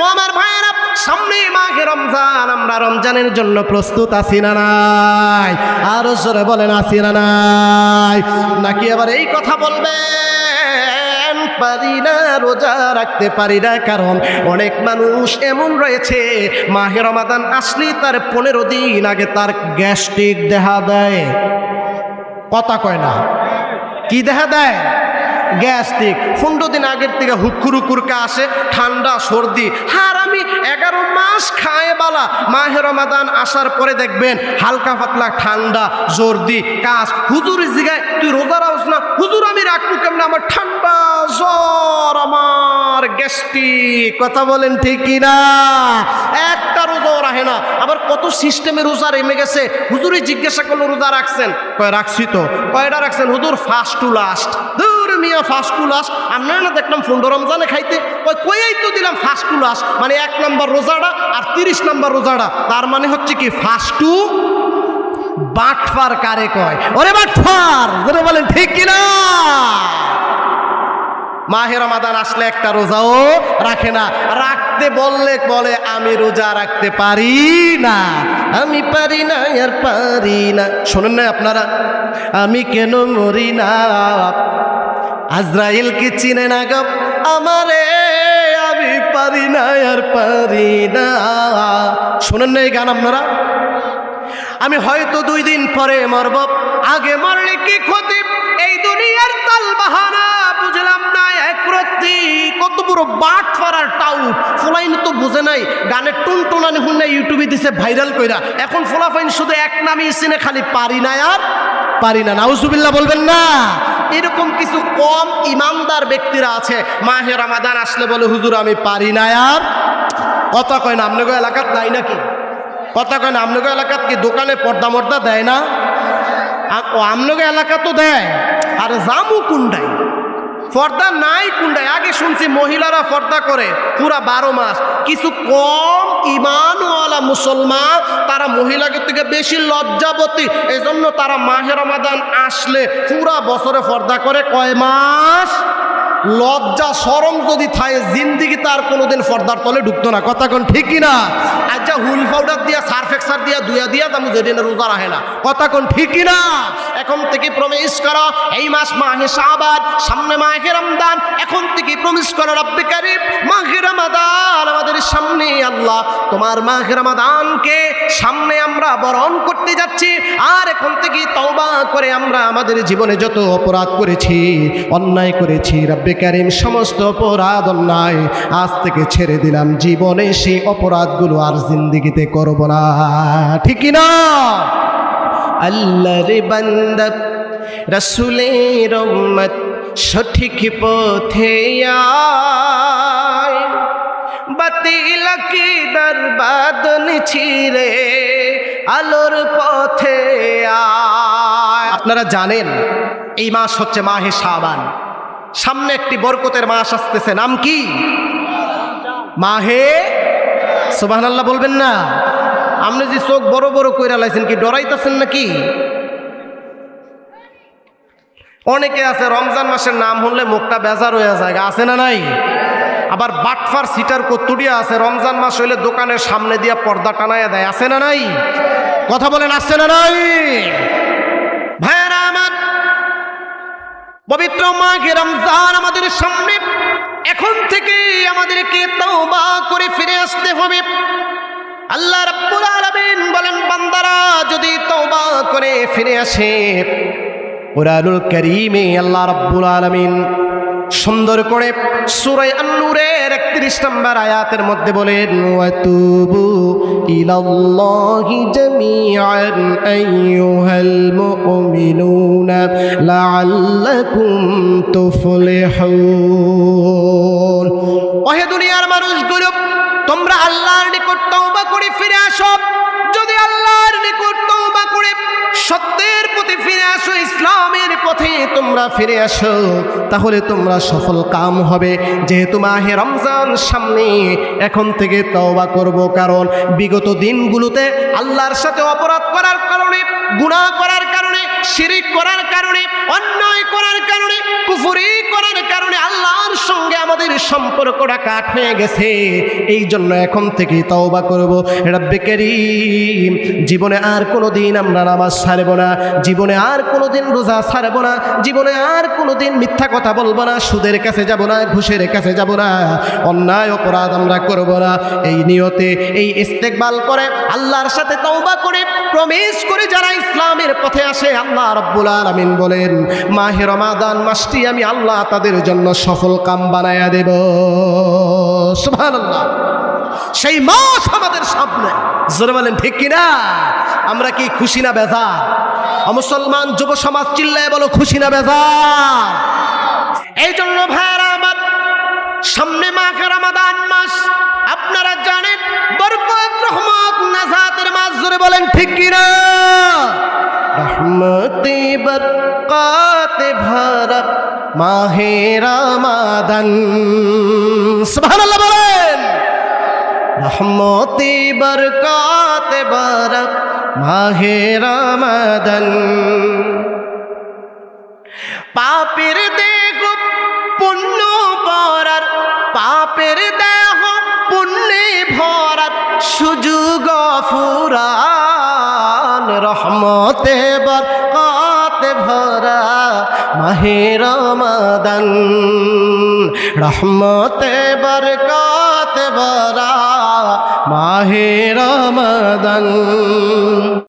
ও আমার ভাইয়েরা সামনে মাঘে রমজান, আমরা রমজানের জন্য প্রস্তুত আছি না নাই? আরও জোরে বলেন, আছি না নাই? নাকি আবার এই কথা বলবেন? পারি না, রোজা রাখতে পারি না, কারণ অনেক মানুষ এমন রয়েছে, মাহে রমাদান আসলেই তার পনেরো দিন আগে তার গ্যাস্ট্রিক দেখা দেয়। কথা কয় না। কি দেখা দেয়? গ্যাস্ট্রিক। পনেরো দিন আগের থেকে হুকুর হুকুরকে আসে, ঠান্ডা, সর্দি। হার আমি এগারো মাস খায় বালা। মাহের রমাদান আসার পরে দেখবেন হালকা পাতলা ঠান্ডা, সর্দি, কাশ। হুজুর জিগায় তুই রোজা রাখস না? হুজুর আমি রাখব কেমন? আমার ঠান্ডা জ্বর, আমার গ্যাস্ট্রিক। কথা বলেন ঠিক না? একটা রোজাও রাখে না। আবার কত সিস্টেমে রোজা রেমে গেছে? হুজুরে জিজ্ঞাসা করল, রোজা রাখছেন? কয়, রাখছি তো। কয়টা রাখছেন? হুজুর, ফার্স্ট টু লাস্ট। মিয়া ফার্স্ট টু লাস্ট আপনারা না দেখলাম পনেরো রমজানে খাইতে। ওই কয়েই তো দিলাম ফার্স্ট টু লাস্ট মানে এক নম্বর রোজাটা আর তিরিশ নম্বর রোজাটা। তার মানে হচ্ছে কি ফার্স্ট টু বাটফার কারে কয়? ওরে বাটফার, যেটা বলেন ঠিক কিনা? মাহে রমাদান আসলে একটা রোজাও রাখে না। রাখতে বললে বলে, আমি রোজা রাখতে পারি না। আমি পারি না, আর পারি না। শোনেন না আপনারা? আমি কেন মরি না? আজরাইল কি চিনে না গো? আমারে আমি পারি না, আর পারি না। শোনেন না এই গান আপনারা? আমি হয়তো দুই দিন পরে মরব। আগে মরলে কি ক্ষতি? এই দুনিয়ার তাল বাহানা বুঝলাম না, এক রত্তি। কত বড় বাট ফারার টাউ। ফুলাইন তো বুঝে নাই, গানের টুন টুনানি হুন ইউটিউবে দিছে ভাইরাল কইরা। এখন ফুলাফাইন শুধু এক নামই সিনে খালি পারি না, আর পারি না। নাউজুবিল্লাহ বলবেন না। এরকম কিছু কম ইমানদার ব্যক্তিরা আছে, মাহে রামাদান আসলে বলে, হুজুর, আমি পারি না আর। কথা কয় না আপনাকে এলাকাত নাই নাকি? কথা কয় না আপনাকে এলাকাত কি দোকানে পর্দা মর্দা দেয় না? আপনাকে এলাকা তো দেয়। আর, জামু কুন্ডাই? পর্দা নাই কুন্ডায়। আগে শুনছি মহিলারা ফর্দা করে, পুরা বারো মাস। কিছু কম ইমানওয়ালা মুসলমান, তারা মহিলাকে থেকে বেশি লজ্জাবতী। এজন্য জন্য তারা মাহের রমাদান আসলে পুরা বছরে ফর্দা করে কয় মাস? লজ্জা সরম যদি থাকে, জিন্দিগি তার কোনোদিন পর্দার তলে ঢুকতো না। কথা কোন ঠিক না? আচ্ছা হুল পাউডার দিয়া সার্ফ এক্সার দিয়া, দুয়া দিয়া তামু যেদিন রোজা রাখে না। কথা কোন ঠিক না? এখন থেকে প্রমিস করো, এই মাস মাহে শাবাদ সামনে মাহে রমদান এখন থেকে প্রমিস করো, রব্বে কারিম, মাহে রমাদান আমাদের সামনে আল্লাহ। তোমার মাহে রমাদানকে সামনে আমরা বরণ করতে যাচ্ছি, আর এখন থেকে তওবা করে আমরা আমাদের জীবনে যত অপরাধ করেছি, অন্যায় করেছি, রব্বে কারিম, সমস্ত অপরাধ অন্যায় আজ থেকে ছেড়ে দিলাম। জীবনে সেই অপরাধগুলো আর জিন্দিগিতে করব না। ঠিক না আল্লাহর বান্দা, রসুলের সঠিক পথে বাতিল কি দরবাদন ছিড়ে আলোর পথে আপনারা জানেন, এই মাস হচ্ছে মাহে শাবান। সামনে একটি বরকতের মাস আসতেছে। নাম কি? মাহে? সুবাহ আল্লাহ বলবেন না। আপনি যে চোখ বড় বড় কইরা লাইছেন কি ডরাইতেছেন নাকি? অনেকে আছে, রমজান মাসের নাম হলে মুখটা বেজার হয়ে যায়। আছে না নাই? আবার বাটফার সিটার কত্তুডিয়া আছে, রমজান মাস হইলে দোকানের সামনে দিয়া পর্দা টানাইয়া দেয়। আছে না নাই? কথা বলেন, আছে না নাই? পবিত্র মাঘে রমজান আমাদের সামনে। এখন থেকে আমাদেরকে তওবা করে ফিরে আসতে হবে। আল্লাহ রাব্বুল আলামিন বলেন, বান্দারা যদি তওবা করে ফিরে আসে, কোরআনুল কারীমে আল্লাহ রাব্বুল আলামিন সুন্দর করে সূরা আন-নূরের 31 নম্বর আয়াতের মধ্যে বলেন, ওয়াতুবু ইলাল্লাহি জামিআন আইয়ুহাল মুমিনুনা লাআল্লাকুম তুফলিহুন। ওহে দুনিয়ার মানুষগুলো তোমরা আল্লাহর নিকট তওবা করে ফিরে আসো। আসো ইসলামের পথে তোমরা ফিরে আসো, তাহলে তোমরা সফল কাম হবে। যেহেতু মাহে রমজান সামনে, এখন থেকে তওবা করব কারণ বিগত দিনগুলোতে আল্লাহর সাথে অপরাধ করার কারণে গুণা করার কারণে, শিরিক করার কারণে, অন্যায় করার কারণে, কুফুরি করার কারণে আমাদের সম্পর্কটা কাট হয়ে গেছে। এই জন্য এখন থেকে তওবা করব। রব্বে করিম, জীবনে আর কোনো দিন আমরা নামাজ ছাড়ব না। জীবনে আর কোনো দিন রোজা ছাড়ব না। জীবনে আর কোনো দিন মিথ্যা কথা বলব না। সুদের কাছে যাব না, ঘুষের কাছে যাব না। অন্যায় অপরাধ আমরা করব না। এই নিয়তে, এই ইস্তেকবাল করে আল্লাহর সাথে তওবা করে প্রবেশ করে যারা ইসলামের পথে আসে আল্লাহ রব্বুল আলামিন বলেন, মাহে রমাদান মাসটি আমি আল্লাহ তাদের জন্য সফল কাম বানায়া দেব। সুবহানাল্লাহ। সেই মাস আমাদের সামনে। জোরে বলেন, ঠিক কিনা? আমরা কি খুশি না বেজার? মুসলমান যুব সমাজ চিল্লায় বলো, খুশি না বেজার? এই জন্য ভাইয়ারা আমার, সামনে মাঘে রমাদান মাস, আপনারা জানেন বরকতে ভরা মাহে রমাদান। সুবহানাল্লাহ বলেন, রহমতে বরকতে বরক মাহে রমাদান। পাপের দেহ পুণ্য পরার, পাপের দেহ পুণ্যে ভরার সুযোগ ফুরান। রহমতে বরকতে ভরা মাহে রমাদান রহমতে বরকত বরা মাহে রমাদান।